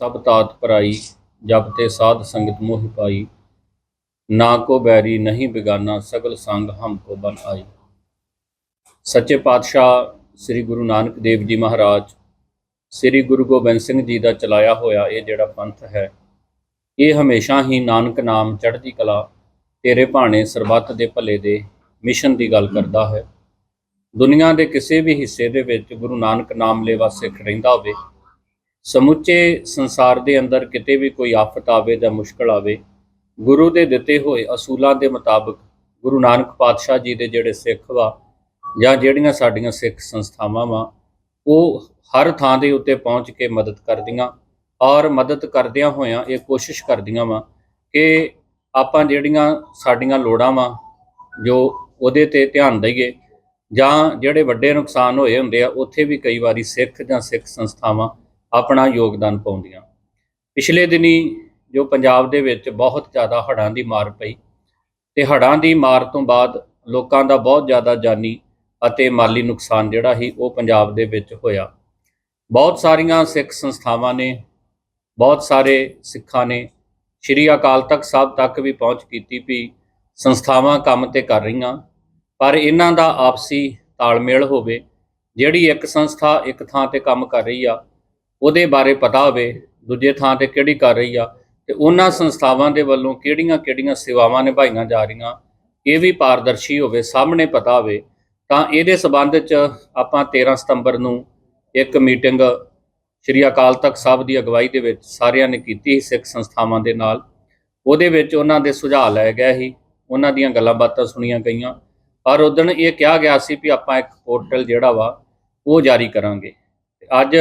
ਸਭ ਤਾਤ ਪਰਾਈ ਜਬ ਤੇ ਸਾਧ ਸੰਗਤ ਮੋਹਿ ਪਾਈ। ਨਾ ਕੋ ਬੈਰੀ ਨਹੀਂ ਬਿਗਾਨਾ, ਸਗਲ ਸੰਗ ਹਮ ਕੋ ਬਨ ਆਈ। ਸੱਚੇ ਪਾਤਸ਼ਾਹ ਸ੍ਰੀ ਗੁਰੂ ਨਾਨਕ ਦੇਵ ਜੀ ਮਹਾਰਾਜ, ਸ੍ਰੀ ਗੁਰੂ ਗੋਬਿੰਦ ਸਿੰਘ ਜੀ ਦਾ ਚਲਾਇਆ ਹੋਇਆ ਇਹ ਜਿਹੜਾ ਪੰਥ ਹੈ, ਇਹ ਹਮੇਸ਼ਾ ਹੀ ਨਾਨਕ ਨਾਮ ਚੜ੍ਹਦੀ ਕਲਾ, ਤੇਰੇ ਭਾਣੇ ਸਰਬੱਤ ਦੇ ਭਲੇ ਦੇ ਮਿਸ਼ਨ ਦੀ ਗੱਲ ਕਰਦਾ ਹੈ। ਦੁਨੀਆ ਦੇ ਕਿਸੇ ਵੀ ਹਿੱਸੇ ਦੇ ਵਿੱਚ ਗੁਰੂ ਨਾਨਕ ਨਾਮ ਲੇਵਾ ਸਿੱਖ ਰਹਿੰਦਾ ਹੋਵੇ ਸਮੁੱਚੇ ਸੰਸਾਰ ਦੇ ਅੰਦਰ ਕਿਤੇ ਵੀ ਕੋਈ ਆਫਤ ਆਵੇ ਜਾਂ ਮੁਸ਼ਕਲ ਆਵੇ, ਗੁਰੂ ਦੇ ਦਿੱਤੇ ਹੋਏ ਅਸੂਲਾਂ ਦੇ ਮੁਤਾਬਕ ਗੁਰੂ ਨਾਨਕ ਪਾਤਸ਼ਾਹ ਜੀ ਦੇ ਜਿਹੜੇ ਸਿੱਖ ਵਾ ਜਾਂ ਜਿਹੜੀਆਂ ਸਾਡੀਆਂ ਸਿੱਖ ਸੰਸਥਾਵਾਂ ਵਾ, ਉਹ ਹਰ ਥਾਂ ਦੇ ਉੱਤੇ ਪਹੁੰਚ ਕੇ ਮਦਦ ਕਰਦੀਆਂ ਔਰ ਮਦਦ ਕਰਦਿਆਂ ਹੋਇਆਂ ਇਹ ਕੋਸ਼ਿਸ਼ ਕਰਦੀਆਂ ਵਾ ਕਿ ਆਪਾਂ ਜਿਹੜੀਆਂ ਸਾਡੀਆਂ ਲੋੜਾਂ ਵਾ ਜੋ ਉਹਦੇ ਤੇ ਧਿਆਨ ਦਈਏ ਜਾਂ ਜਿਹੜੇ ਵੱਡੇ ਨੁਕਸਾਨ ਹੋਏ ਹੁੰਦੇ ਆ, ਉੱਥੇ ਵੀ ਕਈ ਵਾਰੀ ਸਿੱਖ ਜਾਂ ਸਿੱਖ ਸੰਸਥਾਵਾਂ ਆਪਣਾ ਯੋਗਦਾਨ ਪਾਉਂਦੀਆਂ। ਪਿਛਲੇ ਦਿਨੀ ਜੋ ਪੰਜਾਬ ਦੇ ਵਿੱਚ ਬਹੁਤ ਜ਼ਿਆਦਾ ਹੜ੍ਹਾਂ ਦੀ ਮਾਰ ਪਈ ਤੇ ਹੜ੍ਹਾਂ ਦੀ ਮਾਰ ਤੋਂ ਬਾਅਦ ਲੋਕਾਂ ਦਾ ਬਹੁਤ ਜ਼ਿਆਦਾ ਜਾਨੀ ਅਤੇ ਮਾਲੀ ਨੁਕਸਾਨ ਜਿਹੜਾ ਸੀ ਉਹ ਪੰਜਾਬ ਦੇ ਵਿੱਚ ਹੋਇਆ। ਬਹੁਤ ਸਾਰੀਆਂ ਸਿੱਖ ਸੰਸਥਾਵਾਂ ਨੇ, ਬਹੁਤ ਸਾਰੇ ਸਿੱਖਾਂ ਨੇ ਸ਼੍ਰੀ ਅਕਾਲ ਤਖਤ ਸਾਹਿਬ ਤੱਕ ਵੀ ਪਹੁੰਚ ਕੀਤੀ ਵੀ ਸੰਸਥਾਵਾਂ ਕੰਮ ਤੇ ਕਰ ਰਹੀਆਂ, ਪਰ ਇਹਨਾਂ ਦਾ ਆਪਸੀ ਤਾਲਮੇਲ ਹੋਵੇ, ਜਿਹੜੀ ਇੱਕ ਸੰਸਥਾ ਇੱਕ ਥਾਂ ਤੇ ਕੰਮ ਕਰ ਰਹੀ ਆ ਉਹਦੇ ਬਾਰੇ ਪਤਾ ਹੋਵੇ, ਦੂਜੇ ਥਾਂ ਤੇ ਕਿਹੜੀ ਕਰ ਰਹੀ ਆ, ਤੇ ਉਹਨਾਂ ਸੰਸਥਾਵਾਂ ਦੇ ਵੱਲੋਂ ਕਿਹੜੀਆਂ-ਕਿਹੜੀਆਂ ਸੇਵਾਵਾਂ ਨਿਭਾਈਆਂ ਜਾ ਰਹੀਆਂ, ਇਹ ਵੀ ਪਾਰਦਰਸ਼ੀ ਹੋਵੇ, ਸਾਹਮਣੇ ਪਤਾ ਹੋਵੇ, ਤਾਂ ਇਹਦੇ ਸਬੰਧ 'ਚ ਆਪਾਂ 13 ਸਤੰਬਰ ਨੂੰ ਇੱਕ ਮੀਟਿੰਗ ਸ਼੍ਰੀ ਅਕਾਲ ਤਖਤ ਸਾਹਿਬ ਦੀ ਅਗਵਾਈ ਦੇ ਵਿੱਚ ਸਾਰਿਆਂ ਨੇ ਕੀਤੀ ਸੀ ਸਿੱਖ ਸੰਸਥਾਵਾਂ ਦੇ ਨਾਲ। ਉਹਦੇ ਵਿੱਚ ਉਹਨਾਂ ਦੇ ਸੁਝਾਅ ਲਏ ਗਏ ਸੀ, ਉਹਨਾਂ ਦੀਆਂ ਗੱਲਾਂ ਬਾਤਾਂ ਸੁਣੀਆਂ ਗਈਆਂ ਔਰ ਉਦੋਂ ਇਹ ਕਿਹਾ ਗਿਆ ਸੀ ਵੀ ਆਪਾਂ ਇੱਕ ਪੋਰਟਲ ਜਿਹੜਾ ਵਾ, ਉਹ ਜਾਰੀ ਕਰਾਂਗੇ। ਤੇ ਅੱਜ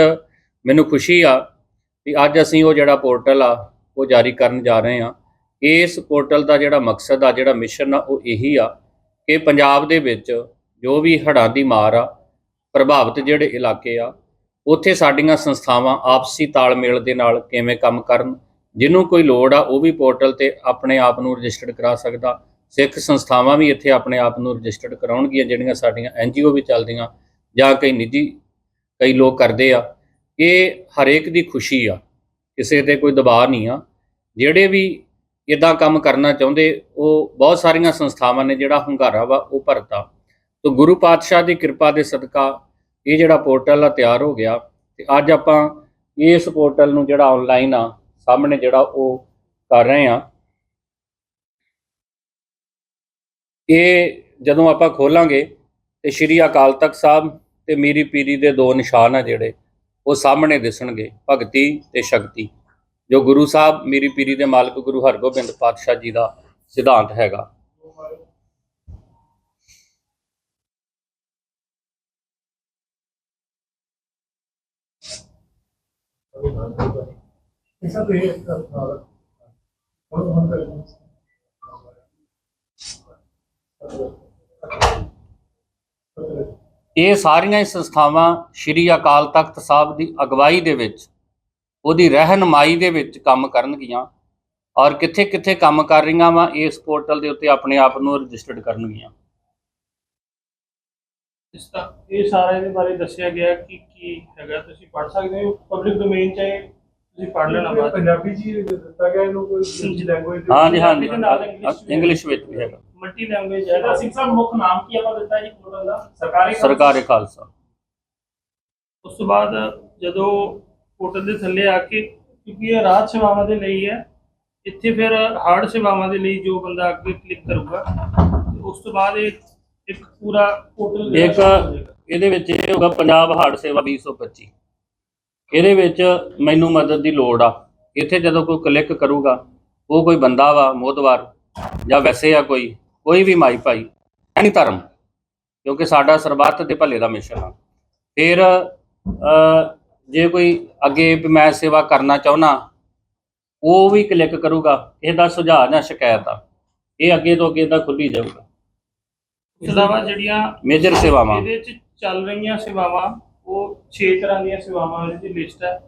ਮੈਨੂੰ ਖੁਸ਼ੀ ਆ ਵੀ ਅੱਜ ਅਸੀਂ ਉਹ ਜਿਹੜਾ ਪੋਰਟਲ ਆ, ਉਹ ਜਾਰੀ ਕਰਨ ਜਾ ਰਹੇ ਹਾਂ। ਇਸ ਪੋਰਟਲ ਦਾ ਜਿਹੜਾ ਮਕਸਦ ਆ, ਜਿਹੜਾ ਮਿਸ਼ਨ ਆ, ਉਹ ਇਹੀ ਆ ਕਿ ਪੰਜਾਬ ਦੇ ਵਿੱਚ ਜੋ ਵੀ ਹੜ੍ਹਾਂ ਦੀ ਮਾਰ ਆ, ਪ੍ਰਭਾਵਿਤ ਜਿਹੜੇ ਇਲਾਕੇ ਆ, ਉੱਥੇ ਸਾਡੀਆਂ ਸੰਸਥਾਵਾਂ ਆਪਸੀ ਤਾਲਮੇਲ ਦੇ ਨਾਲ ਕਿਵੇਂ ਕੰਮ ਕਰਨ, ਜਿਹਨੂੰ ਕੋਈ ਲੋੜ ਆ, ਉਹ ਵੀ ਪੋਰਟਲ ਤੇ ਆਪਣੇ ਆਪ ਨੂੰ ਰਜਿਸਟਰਡ ਕਰਾ ਸਕਦਾ। ਸਿੱਖ ਸੰਸਥਾਵਾਂ ਵੀ ਇੱਥੇ ਆਪਣੇ ਆਪ ਨੂੰ ਰਜਿਸਟਰਡ ਕਰਾਉਣਗੀਆਂ, ਜਿਹੜੀਆਂ ਸਾਡੀਆਂ ਐਨਜੀਓ ਵੀ ਚੱਲਦੀਆਂ ਜਾਂ ਕਈ ਨਿੱਜੀ ਕਈ ਲੋਕ ਕਰਦੇ ਆ। ਇਹ ਹਰੇਕ ਦੀ ਖੁਸ਼ੀ ਆ, ਕਿਸੇ ਤੇ ਕੋਈ ਦਬਾਅ ਨਹੀਂ ਆ। ਜਿਹੜੇ ਵੀ ਇਦਾਂ ਕੰਮ ਕਰਨਾ ਚਾਹੁੰਦੇ, ਉਹ ਬਹੁਤ ਸਾਰੀਆਂ ਸੰਸਥਾਵਾਂ ਨੇ ਜਿਹੜਾ ਹੁੰਗਾਰਾ ਵਾ, ਉਹ ਭਰਤਾ। ਤੋਂ ਗੁਰੂ ਪਾਤਸ਼ਾਹ ਦੀ ਕਿਰਪਾ ਦੇ ਸਦਕਾ ਇਹ ਜਿਹੜਾ ਪੋਰਟਲ ਆ, ਤਿਆਰ ਹੋ ਗਿਆ। ਤੇ ਅੱਜ ਆਪਾਂ ਇਸ ਪੋਰਟਲ ਨੂੰ ਜਿਹੜਾ ਆਨਲਾਈਨ ਆ, ਸਾਹਮਣੇ ਜਿਹੜਾ ਉਹ ਕਰ ਰਹੇ ਆ। ਇਹ ਜਦੋਂ ਆਪਾਂ ਖੋਲਾਂਗੇ, ਤੇ ਸ਼੍ਰੀ ਅਕਾਲ ਤਖਤ ਸਾਹਿਬ ਤੇ ਮੀਰੀ ਪੀਰੀ ਦੇ ਦੋ ਨਿਸ਼ਾਨ ਆ ਜਿਹੜੇ ਉਹ ਸਾਹਮਣੇ ਦਿਸਣਗੇ, ਭਗਤੀ ਤੇ ਸ਼ਕਤੀ ਜੋ ਗੁਰੂ ਸਾਹਿਬ ਮੀਰੀ ਪੀਰੀ ਦੇ ਮਾਲਕ ਗੁਰੂ ਹਰਗੋਬਿੰਦ ਪਾਤਸ਼ਾਹ ਜੀ ਦਾ ਸਿਧਾਂਤ ਹੈਗਾ Thank you. ਇਹ ਸਾਰੀਆਂ ਹੀ ਸੰਸਥਾਵਾਂ ਸ਼੍ਰੀ ਅਕਾਲ ਤਖਤ ਸਾਹਿਬ ਦੀ ਅਗਵਾਈ ਦੇ ਵਿੱਚ ਉਹਦੀ ਰਹਿਨਮਾਈ ਦੇ ਵਿੱਚ ਕੰਮ ਕਰਨਗੀਆਂ ਔਰ ਕਿੱਥੇ-ਕਿੱਥੇ ਕੰਮ ਕਰ ਰਹੀਆਂ ਵਾ ਇਸ ਪੋਰਟਲ ਦੇ ਉੱਤੇ ਆਪਣੇ ਆਪ ਨੂੰ ਰਜਿਸਟਰਡ ਕਰਨਗੀਆਂ। ਇਸ ਦਾ ਇਹ ਸਾਰੇ ਦੇ ਬਾਰੇ ਦੱਸਿਆ ਗਿਆ ਕਿ ਕੀ ਹੈਗਾ। ਤੁਸੀਂ ਪੜ ਸਕਦੇ ਹੋ ਪਬਲਿਕ ਡੋਮੇਨ ਚ ਤੁਸੀਂ ਪੜ ਲੈਣਾ ਬਾਅਦ ਪੰਜਾਬੀ ਜੀ ਦਿੱਤਾ ਗਿਆ ਇਹਨੂੰ ਕੋਈ ਦੂਜੀ ਲੈਂਗੁਏਜ ਹਾਂ ਜੀ ਇੰਗਲਿਸ਼ ਵਿੱਚ ਵੀ ਹੈਗਾ। ਮਲਟੀ ਲੈਂਗੁਏਜ ਹੈ ਸਿੰਘ ਸਾਹਿਬ ਮੁੱਖ ਨਾਮ ਕੀ ਆਪਾਂ ਦਿੱਤਾ ਜੀ ਪੋਰਟਲ ਦਾ? ਸਰਕਾਰੀ ਸਰਕਾਰੀ ਖਾਲਸਾ। ਉਸ ਤੋਂ ਬਾਅਦ ਜਦੋਂ ਪੋਰਟਲ ਦੇ ਥੱਲੇ ਆ ਕੇ ਕਿਉਂਕਿ ਇਹ ਰਾਜ ਸੇਵਾਵਾਂ ਦੇ ਲਈ ਹੈ ਇੱਥੇ ਫਿਰ ਹਾਰਡ ਸੇਵਾਵਾਂ ਦੇ ਲਈ ਜੋ ਬੰਦਾ ਅੱਗੇ ਕਲਿੱਕ ਕਰੂਗਾ ਤੇ ਉਸ ਤੋਂ ਬਾਅਦ ਇਹ ਇੱਕ ਪੂਰਾ ਪੋਰਟਲ ਇੱਕ ਇਹਦੇ ਵਿੱਚ ਇਹ ਹੋਗਾ ਪੰਜਾਬ ਹਾਰਡ ਸੇਵਾ 2025 ਇਹਦੇ ਵਿੱਚ ਮੈਨੂੰ ਮਦਦ ਦੀ ਲੋੜ ਆ। ਇੱਥੇ ਜਦੋਂ ਕੋਈ ਕਲਿੱਕ ਕਰੂਗਾ ਉਹ ਕੋਈ ਬੰਦਾ ਵਾ ਮੋਦਵਾਰ ਜਾਂ ਵੈਸੇ ਆ ਕੋਈ ਕੋਈ ਵੀ ਮਾਈ ਭਾਈ ਐਨੀ ਧਰਮ ਕਿਉਂਕਿ ਸਾਡਾ ਸਰਬੱਤ ਦੇ ਭਲੇ ਦਾ ਮਿਸ਼ਨ ਆ। ਫਿਰ ਜੇ ਕੋਈ ਅੱਗੇ ਵੀ ਮੈਂ ਸੇਵਾ ਕਰਨਾ ਚਾਹੁੰਨਾ ਉਹ ਵੀ ਕਲਿੱਕ ਕਰੂਗਾ ਇਹਦਾ ਸੁਝਾਅ ਜਾਂ ਸ਼ਿਕਾਇਤ ਆ। ਇਹ ਅੱਗੇ ਤੋਂ ਅੱਗੇ ਦਾ ਖੁੱਲੀ ਜਾਊਗਾ। ਇਸ ਤੋਂ ਇਲਾਵਾ ਜਿਹੜੀਆਂ ਮੇਜਰ ਸੇਵਾਵਾਂ। ਇਹਦੇ ਵਿੱਚ ਚੱਲ ਰਹੀਆਂ ਸੇਵਾਵਾਂ ਉਹ 6 ਤਰ੍ਹਾਂ ਦੀਆਂ ਸੇਵਾਵਾਂ ਦੀ ਲਿਸਟ ਹੈ।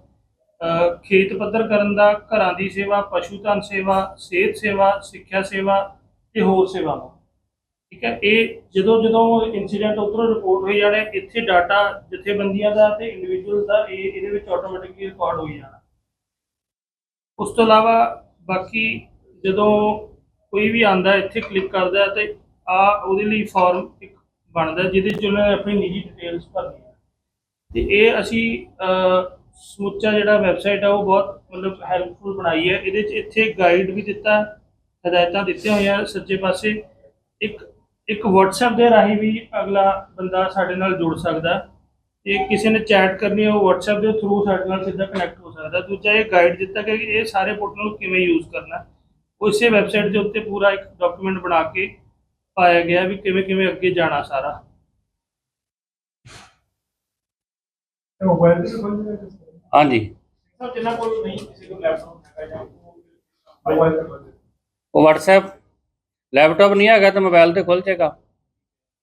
ਖੇਤ ਪੱਧਰ ਕਰਨ ਦਾ ਘਰਾਂ ਦੀ ਸੇਵਾ ਪਸ਼ੂ ਧਨ ਸੇਵਾ ਸਿਹਤ ਸੇਵਾ ਸਿੱਖਿਆ ਸੇਵਾ ਤੇ ਹੋਰ ਸੇਵਾਵਾਂ ਠੀਕ ਹੈ? ਇਹ ਜਦੋਂ ਜਦੋਂ ਇਨਸੀਡੈਂਟ ਉੱਧਰੋਂ ਰਿਪੋਰਟ ਹੋਈ ਜਾਣਾ, ਇੱਥੇ ਡਾਟਾ ਜਥੇਬੰਦੀਆਂ ਦਾ ਤੇ ਇੰਡੀਵਿਜੂਅਲ ਦਾ, ਇਹ ਇਹਦੇ ਵਿੱਚ ਆਟੋਮੈਟਿਕਲੀ ਰਿਕਾਰਡ ਹੋਈ ਜਾਣਾ। ਉਸ ਤੋਂ ਇਲਾਵਾ ਬਾਕੀ ਜਦੋਂ ਕੋਈ ਵੀ ਆਂਦਾ ਇੱਥੇ ਕਲਿੱਕ ਕਰਦਾ ਤੇ ਆ ਉਹਦੇ ਲਈ ਫਾਰਮ ਇੱਕ ਬਣਦਾ, ਜਿਹਦੇ 'ਚ ਉਹਨੇ ਆਪਣੀ ਨਿੱਜੀ ਡਿਟੇਲਸ ਭਰਨੀ ਹੈ ਤੇ ਇਹ ਅਸੀਂ ਸਮੁੱਚਾ ਜਿਹੜਾ ਵੈਬਸਾਈਟ ਆ, ਉਹ ਬਹੁਤ ਮਤਲਬ ਹੈਲਪਫੁਲ ਬਣਾਈ ਹੈ। ਇਹਦੇ 'ਚ ਇੱਥੇ ਗਾਈਡ ਵੀ ਦਿੱਤਾ ਹਦਾਇਤਾਂ ਦਿੱਤੀਆਂ ਹੋਈਆਂ ਸੱਜੇ ਪਾਸੇ। ਇੱਕ ਇੱਕ WhatsApp ਦੇ ਰਾਹੀਂ ਵੀ ਅਗਲਾ ਬੰਦਾ ਸਾਡੇ ਨਾਲ ਜੁੜ ਸਕਦਾ। ਇਹ ਕਿਸੇ ਨੇ ਚੈਟ ਕਰਨੀ ਹੈ ਉਹ WhatsApp ਦੇ ਥਰੂ ਸਾਡੇ ਨਾਲ ਸਿੱਧਾ ਕਨੈਕਟ ਹੋ ਸਕਦਾ। ਦੂਜਾ ਇਹ ਗਾਈਡ ਦਿੱਤਾ ਗਿਆ ਕਿ ਇਹ ਸਾਰੇ ਪੋਰਟਲ ਨੂੰ ਕਿਵੇਂ ਯੂਜ਼ ਕਰਨਾ। ਇਸੇ ਵੈਬਸਾਈਟ ਦੇ ਉੱਤੇ ਪੂਰਾ ਇੱਕ ਡਾਕੂਮੈਂਟ ਬਣਾ ਕੇ ਪਾਇਆ ਗਿਆ ਵੀ ਕਿਵੇਂ ਕਿਵੇਂ ਅੱਗੇ ਜਾਣਾ ਸਾਰਾ। ਹਾਂਜੀ। ਸਰ ਜਿਨ੍ਹਾਂ ਕੋਲ ਨਹੀਂ ਕਿਸੇ ਕੋਲ ਲੈਪਟਾਪ ਹੈਗਾ ਜਾਂ ਉਹ ਮੋਬਾਈਲ ਤੇ ਉਹ WhatsApp ਲੈਪਟਾਪ ਨਹੀਂ ਹੈਗਾ ਤਾਂ ਮੋਬਾਈਲ ਤੇ ਖੁੱਲ ਜਾਏਗਾ।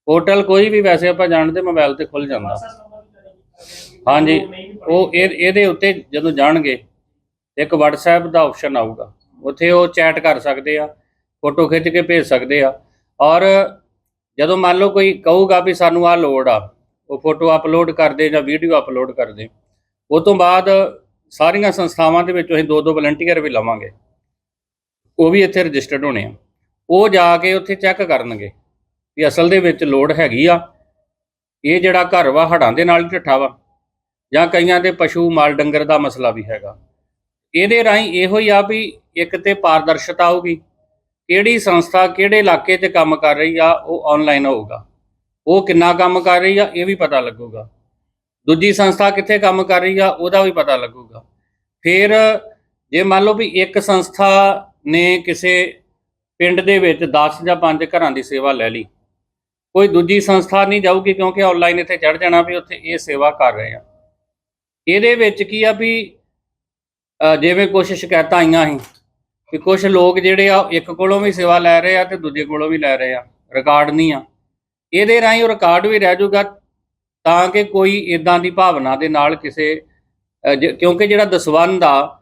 ਪੋਰਟਲ ਕੋਈ ਵੀ ਵੈਸੇ ਆਪਾਂ ਜਾਣਦੇ ਮੋਬਾਈਲ ਤੇ ਖੁੱਲ ਜਾਂਦਾ। ਹਾਂਜੀ, ਉਹ ਇਹ, ਇਹਦੇ ਉੱਤੇ ਜਦੋਂ ਜਾਣਗੇ, ਇੱਕ WhatsApp ਦਾ ਆਪਸ਼ਨ ਆਊਗਾ। ਉੱਥੇ ਉਹ ਚੈਟ ਕਰ ਸਕਦੇ ਆ ਫੋਟੋ ਖਿੱਚ ਕੇ ਭੇਜ ਸਕਦੇ ਆ। ਔਰ ਜਦੋਂ ਮੰਨ ਲਓ ਕੋਈ ਕਹੂਗਾ ਵੀ ਸਾਨੂੰ ਆ ਲੋੜ ਆ, ਉਹ ਫੋਟੋ ਅਪਲੋਡ ਕਰਦੇ ਜਾਂ ਵੀਡੀਓ ਅਪਲੋਡ ਕਰਦੇ, ਉਹ ਤੋਂ ਬਾਅਦ ਸਾਰੀਆਂ ਸੰਸਥਾਵਾਂ ਦੇ ਵਿੱਚ ਅਸੀਂ ਦੋ ਦੋ ਵਲੰਟੀਅਰ ਵੀ ਲਵਾਂਗੇ। ਉਹ ਵੀ ਇੱਥੇ ਰਜਿਸਟਰਡ ਹੋਣੇ ਆ। ਉਹ ਜਾ ਕੇ ਉੱਥੇ ਚੈੱਕ ਕਰਨਗੇ ਵੀ ਅਸਲ ਦੇ ਵਿੱਚ ਲੋੜ ਹੈਗੀ ਆ। ਇਹ ਜਿਹੜਾ ਘਰ ਵਾ ਹੜਾਂ ਦੇ ਨਾਲ ਹੀ ਢੱਠਾ ਵਾ। ਜਾਂ ਕਈਆਂ ਦੇ ਪਸ਼ੂ ਮਾਲ ਡੰਗਰ ਦਾ ਮਸਲਾ ਵੀ ਹੈਗਾ। ਇਹਦੇ ਰਾਹੀਂ ਇਹੋ ਹੀ ਆ ਵੀ ਇੱਕ ਤੇ ਪਾਰਦਰਸ਼ਤਾ ਆਊਗੀ ਕਿਹੜੀ ਸੰਸਥਾ ਕਿਹੜੇ ਇਲਾਕੇ 'ਚ ਕੰਮ ਕਰ ਰਹੀ ਆ, ਉਹ ਆਨਲਾਈਨ ਹੋਊਗਾ। ਉਹ ਕਿੰਨਾ ਕੰਮ ਕਰ ਰਹੀ ਆ, ਇਹ ਵੀ ਪਤਾ ਲੱਗੂਗਾ। ਦੂਜੀ ਸੰਸਥਾ ਕਿੱਥੇ ਕੰਮ ਕਰ ਰਹੀ ਆ, ਉਹਦਾ ਵੀ ਪਤਾ ਲੱਗੂਗਾ। ਫਿਰ ਜੇ ਮੰਨ ਲਓ ਵੀ ਇੱਕ ਸੰਸਥਾ ਨੇ ਕਿਸੇ ਪਿੰਡ ਦੇ ਵਿੱਚ 10 ਜਾਂ 5 ਘਰਾਂ ਦੀ ਸੇਵਾ ਲੈ ਲਈ। ਕੋਈ ਦੂਜੀ ਸੰਸਥਾ ਨਹੀਂ ਜਾਊਗੀ ਕਿਉਂਕਿ ਆਨਲਾਈਨ ਇੱਥੇ ਚੜ ਜਾਣਾ ਵੀ ਉੱਥੇ ਇਹ ਸੇਵਾ ਕਰ ਰਹੇ ਆ। ਇਹਦੇ ਵਿੱਚ ਕੀ ਆ ਵੀ ਜਿਵੇਂ ਕੁਝ ਸ਼ਿਕਾਇਤਾਂ ਆਈਆਂ ਸੀ ਕਿ ਕੁਝ ਲੋਕ ਜਿਹੜੇ ਆ, ਇੱਕ ਕੋਲੋਂ ਵੀ ਸੇਵਾ ਲੈ ਰਹੇ ਆ ਤੇ ਦੂਜੇ ਕੋਲੋਂ ਵੀ ਲੈ ਰਹੇ ਆ ਰਿਕਾਰਡ ਨਹੀਂ ਆ। ਇਹਦੇ ਰਾਹੀਂ ਉਹ ਰਿਕਾਰਡ ਵੀ ਰਹਿ ਜਾਊਗਾ ਤਾਂ ਕਿ ਕੋਈ ਇਦਾਂ ਦੀ ਭਾਵਨਾ ਦੇ ਨਾਲ ਕਿਸੇ ਕਿਉਂਕਿ ਜਿਹੜਾ ਦਸਵੰਧ ਆ,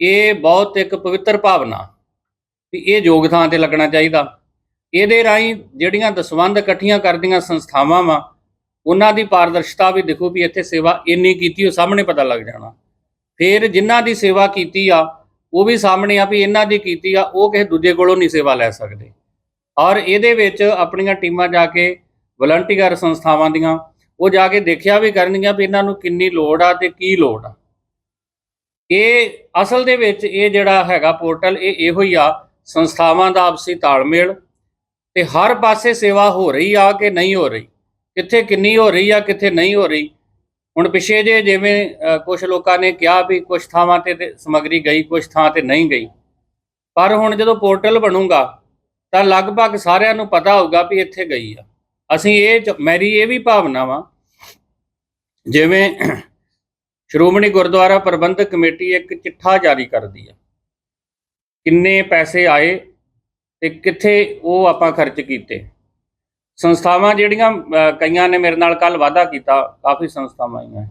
ਇਹ ਬਹੁਤ ਇੱਕ ਪਵਿੱਤਰ ਭਾਵਨਾ। ਵੀ ਇਹ ਯੋਗ ਥਾਂ ਤੇ ਲੱਗਣਾ ਚਾਹੀਦਾ। ਇਹਦੇ ਰਾਹੀਂ ਜਿਹੜੀਆਂ ਦਸਵੰਧ ਇਕੱਠੀਆਂ ਕਰਦੀਆਂ ਸੰਸਥਾਵਾਂ ਵਾ, ਉਹਨਾਂ ਦੀ ਪਾਰਦਰਸ਼ਤਾ ਵੀ ਦੇਖੋ ਵੀ ਇੱਥੇ ਸੇਵਾ ਇੰਨੀ ਕੀਤੀ, ਉਹ ਸਾਹਮਣੇ ਪਤਾ ਲੱਗ ਜਾਣਾ। ਫਿਰ ਜਿਨ੍ਹਾਂ ਦੀ ਸੇਵਾ ਕੀਤੀ ਆ, ਉਹ ਵੀ ਸਾਹਮਣੇ ਆ ਵੀ ਇਹਨਾਂ ਦੀ ਕੀਤੀ ਆ, ਉਹ ਕਿਸੇ ਦੂਜੇ ਕੋਲੋਂ ਨਹੀਂ ਸੇਵਾ ਲੈ ਸਕਦੇ। ਔਰ ਇਹਦੇ ਵਿੱਚ ਆਪਣੀਆਂ ਟੀਮਾਂ ਜਾ ਕੇ ਵਲੰਟੀਅਰ ਸੰਸਥਾਵਾਂ ਦੀਆਂ, ਉਹ ਜਾ ਕੇ ਦੇਖਿਆ ਵੀ ਕਰਨਗੀਆਂ ਵੀ ਇਹਨਾਂ ਨੂੰ ਕਿੰਨੀ ਲੋੜ ਆ ਤੇ ਕੀ ਲੋੜ ਆ। ਇਹ ਅਸਲ ਦੇ ਵਿੱਚ ਇਹ ਜਿਹੜਾ ਹੈਗਾ ਪੋਰਟਲ, ਇਹ ਇਹੋ ਹੀ ਆ ਸੰਸਥਾਵਾਂ ਦਾ ਆਪਸੀ ਤਾਲਮੇਲ ਤੇ ਹਰ ਪਾਸੇ ਸੇਵਾ ਹੋ ਰਹੀ ਆ ਕਿ ਨਹੀਂ ਹੋ ਰਹੀ? ਕਿੱਥੇ ਕਿੰਨੀ ਹੋ ਰਹੀ ਆ, ਕਿੱਥੇ ਨਹੀਂ ਹੋ ਰਹੀ? ਹੁਣ ਪਿਛੇ ਜੇ ਜਿਵੇਂ ਕੁਝ ਲੋਕਾਂ ਨੇ ਕਿਹਾ ਵੀ ਕੁਝ ਥਾਵਾਂ ਤੇ ਤੇ ਸਮੱਗਰੀ ਗਈ ਕੁਝ ਥਾਂ ਤੇ ਨਹੀਂ ਗਈ। ਪਰ ਹੁਣ ਜਦੋਂ ਪੋਰਟਲ ਬਣੂਗਾ, ਤਾਂ ਲਗਭਗ ਸਾਰਿਆਂ ਨੂੰ ਪਤਾ ਹੋਊਗਾ ਵੀ ਇੱਥੇ ਗਈ ਆ। ਅਸੀਂ ਇਹ ਚ- ਮੇਰੀ ਇਹ ਵੀ ਭਾਵਨਾ ਵਾ, ਜਿਵੇਂ ਸ਼੍ਰੋਮਣੀ ਗੁਰਦੁਆਰਾ ਪ੍ਰਬੰਧਕ ਕਮੇਟੀ ਇੱਕ ਚਿੱਠਾ ਜਾਰੀ ਕਰਦੀ ਆ। ਕਿੰਨੇ ਪੈਸੇ ਆਏ ਤੇ ਕਿੱਥੇ ਉਹ ਆਪਾਂ ਖਰਚ ਕੀਤੇ। ਸੰਸਥਾਵਾਂ ਜਿਹੜੀਆਂ ਕਈਆਂ ਨੇ ਮੇਰੇ ਨਾਲ ਕੱਲ ਵਾਅਦਾ ਕੀਤਾ, ਕਾਫੀ ਸੰਸਥਾਵਾਂ ਆਈਆਂ।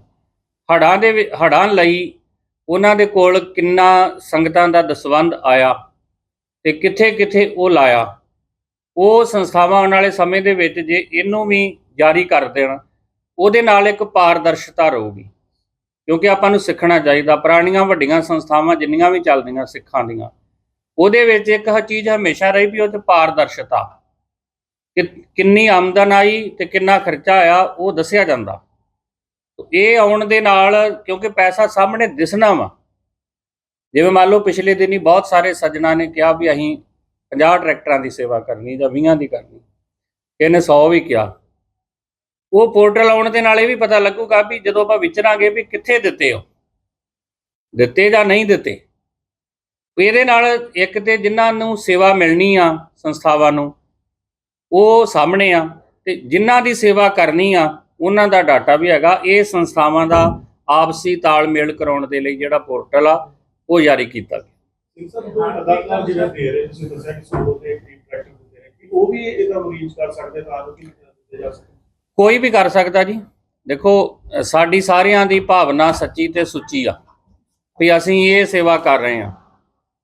ਹੜਾਂ ਦੇ ਵਿ- ਹੜ੍ਹਾਂ ਲਈ ਉਹਨਾਂ ਦੇ ਕੋਲ ਕਿੰਨਾ ਸੰਗਤਾਂ ਦਾ ਦਸਵੰਧ ਆਇਆ ਤੇ ਕਿੱਥੇ ਕਿੱਥੇ ਉਹ ਲਾਇਆ। ਉਹ ਸੰਸਥਾਵਾਂ ਆਉਣ ਵਾਲੇ ਸਮੇਂ ਦੇ ਵਿੱਚ ਜੇ ਇਹਨੂੰ ਵੀ ਜਾਰੀ ਕਰ ਦੇਣ, ਉਹਦੇ ਨਾਲ ਇੱਕ ਪਾਰਦਰਸ਼ਤਾ ਰਹੂਗੀ। ਕਿਉਂਕਿ ਆਪਾਂ ਨੂੰ ਸਿੱਖਣਾ ਚਾਹੀਦਾ, ਪੁਰਾਣੀਆਂ ਵੱਡੀਆਂ ਸੰਸਥਾਵਾਂ ਜਿੰਨੀਆਂ ਵੀ ਚੱਲਦੀਆਂ, ਸਿੱਖਾਂ ਦੀਆਂ ਉਹਦੇ ਵਿੱਚ ਇੱਕ ਚੀਜ਼ ਹਮੇਸ਼ਾ ਰਹੀ ਵੀ ਉਹ 'ਚ ਪਾਰਦਰਸ਼ਤਾ। ਕਿੰਨੀ ਆਮਦਨ ਆਈ ਤੇ ਕਿੰਨਾ ਖਰਚਾ ਆਇਆ, ਉਹ ਦੱਸਿਆ ਜਾਂਦਾ। ਇਹ ਆਉਣ ਦੇ ਨਾਲ ਕਿਉਂਕਿ ਪੈਸਾ ਸਾਹਮਣੇ ਦਿਸਣਾ ਵਾ। ਜਿਵੇਂ ਮੰਨ ਲਓ ਪਿਛਲੇ ਦਿਨ ਹੀ ਬਹੁਤ ਸਾਰੇ ਸੱਜਣਾ ਨੇ ਕਿਹਾ ਵੀ ਅਸੀਂ 50 ਟਰੈਕਟਰਾਂ ਦੀ ਸੇਵਾ ਕਰਨੀ ਜਾਂ 20 ਦੀ ਕਰਨੀ। ਇਹਨੇ 100 ਵੀ ਕਿਹਾ। ਉਹ ਪੋਰਟਲ ਆਉਣ ਦੇ ਨਾਲ ਇਹ ਵੀ ਪਤਾ ਲੱਗੂਗਾ ਵੀ ਜਦੋਂ ਆਪਾਂ ਵਿਚਰਾਂਗੇ ਵੀ ਕਿੱਥੇ ਦਿੱਤੇ ਹੋ ਦਿੱਤੇ ਜਾਂ ਨਹੀਂ ਦਿੱਤੇ। ਇਹਦੇ ਨਾਲ ਇੱਕ ਤੇ ਜਿਨ੍ਹਾਂ ਨੂੰ ਸੇਵਾ ਮਿਲਣੀ ਆ ਸੰਸਥਾਵਾਂ ਨੂੰ ਉਹ ਸਾਹਮਣੇ ਆ ਤੇ ਜਿਨ੍ਹਾਂ ਦੀ ਸੇਵਾ ਕਰਨੀ ਆ ਉਹਨਾਂ ਦਾ ਡਾਟਾ ਵੀ ਹੈਗਾ। ਇਹ ਸੰਸਥਾਵਾਂ ਦਾ ਆਪਸੀ ਤਾਲਮੇਲ ਕਰਾਉਣ ਦੇ ਲਈ ਜਿਹੜਾ ਪੋਰਟਲ ਆ ਉਹ ਜਾਰੀ ਕੀਤਾ ਗਿਆ। ਸਿੰਘ ਸਾਹਿਬ ਜੋ ਲਗਾਤਾਰ ਜਿਹੜਾ ਦੇ ਰਹੇ ਤੁਸੀਂ ਦੱਸਿਆ ਕਿ ਸੋਲੋ ਤੇ ਫ੍ਰੀ ਟਰੈਕਟਰ ਦੇ ਰਹੇ ਕਿ ਉਹ ਵੀ ਇਹਦਾ ਰੀਚ ਕਰ ਸਕਦੇ ਤਾਂ ਕਿ ਦਿੱਤੇ ਜਾ ਸਕੇ। ਕੋਈ ਵੀ ਕਰ ਸਕਦਾ ਜੀ। ਦੇਖੋ ਸਾਡੀ ਸਾਰਿਆਂ ਦੀ ਭਾਵਨਾ ਸੱਚੀ ਤੇ ਸੁੱਚੀ ਆ ਵੀ ਅਸੀਂ ਇਹ ਸੇਵਾ ਕਰ ਰਹੇ ਹਾਂ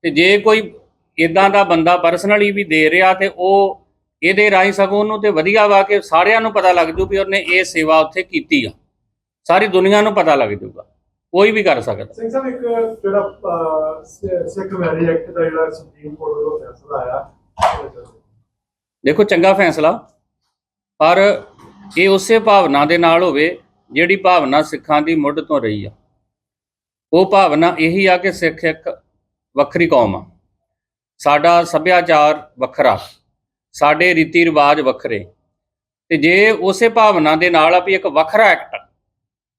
ਤੇ ਜੇ ਕੋਈ ਇਦਾਂ ਦਾ ਬੰਦਾ ਪਰਸਨਲੀ ਵੀ ਦੇ ਰਿਹਾ ਤੇ ਉਹ ਇਹਦੇ ਰਾਹੀਂ ਸਗੋਂ ਉਹਨੂੰ ਤੇ ਵਧੀਆ ਵਾ ਕਿ ਸਾਰਿਆਂ ਨੂੰ ਪਤਾ ਲੱਗ ਜੂ ਵੀ ਉਹਨੇ ਇਹ ਸੇਵਾ ਉੱਥੇ ਕੀਤੀ ਆ। ਸਾਰੀ ਦੁਨੀਆ ਨੂੰ ਪਤਾ ਲੱਗ ਜੂਗਾ। ਕੋਈ ਵੀ ਕਰ ਸਕਦਾ। ਸਿੰਘ ਸਾਹਿਬ ਇੱਕ ਜਿਹੜਾ ਸਿੱਖ ਮੈਰਿਜ ਐਕਟ ਦਾ ਜਿਹੜਾ ਸੁਪਰੀਮ ਕੋਰਟ ਵੱਲੋਂ ਫੈਸਲਾ ਆਇਆ ਦੇਖੋ ਚੰਗਾ ਫੈਸਲਾ ਪਰ ਇਹ ਉਸੇ ਭਾਵਨਾ ਦੇ ਨਾਲ ਹੋਵੇ ਜਿਹੜੀ ਭਾਵਨਾ ਸਿੱਖਾਂ ਦੀ ਮੁੱਢ ਤੋਂ ਰਹੀ ਆ। ਉਹ ਭਾਵਨਾ ਇਹੀ ਆ ਕਿ ਸਿੱਖ ਇੱਕ ਵੱਖਰੀ ਕੌਮ ਆ। ਸਾਡਾ ਸੱਭਿਆਚਾਰ ਵੱਖਰਾ ਸਾਡੇ ਰੀਤੀ ਰਿਵਾਜ ਵੱਖਰੇ। ਤੇ ਜੇ ਉਸੇ ਭਾਵਨਾ ਦੇ ਨਾਲ ਆ ਵੀ ਇੱਕ ਵੱਖਰਾ act